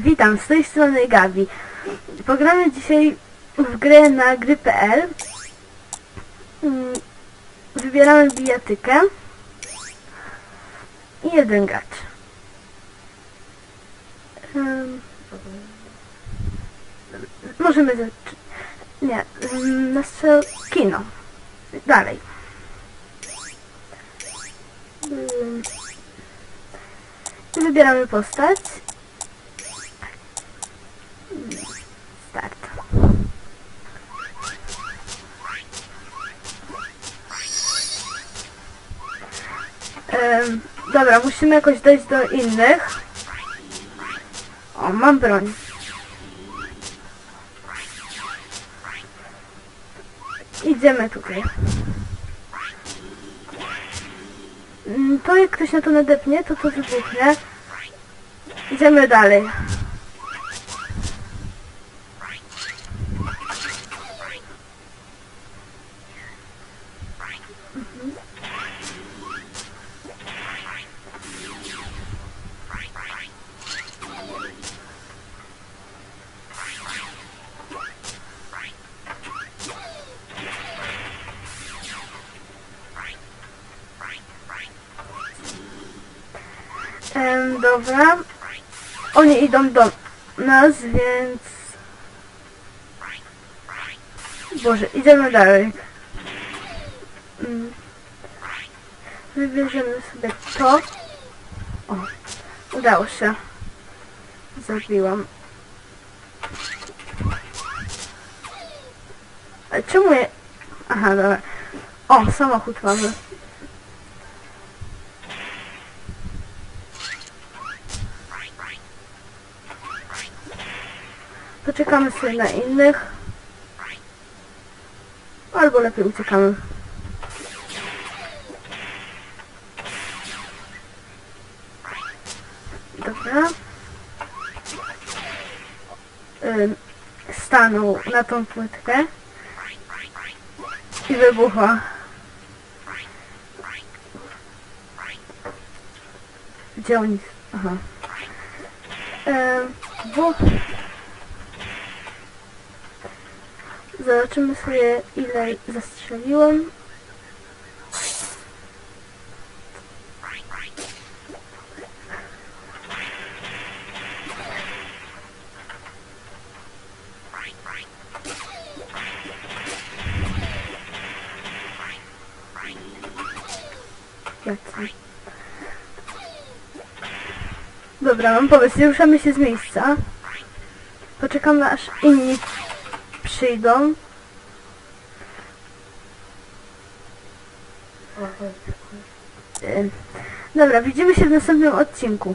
Witam, z tej strony Gabi. Pogramy dzisiaj w grę na gry.pl. Mm, Wybieramy bijatykę i jeden gracz. Możemy zacząć. Nie, ym, na kino. Dalej. I Wybieramy postać. Dobra, musimy jakoś dojść do innych. O, mam broń. Idziemy tutaj. Mm, To jak ktoś na to nadepnie, to to wybuchnie. Idziemy dalej. Mhm. Em, dobra. Oni idą do nas, więc... Boże, idziemy dalej. Mm. Wybierzemy sobie to. O, udało się. Zabiłam. Ale czemu je... Aha, dobra. O, samochód mamy. Poczekamy sobie na innych. Albo lepiej uciekamy. Dobra. Stanął na tą płytkę i wybuchła. Gdzie oni? Aha. Ym, Zobaczymy sobie ile zastrzeliłem. Dobra, mam pomysł. Ruszamy się z miejsca. Poczekamy aż inni przyjdą. Ym, Dobra, widzimy się w następnym odcinku.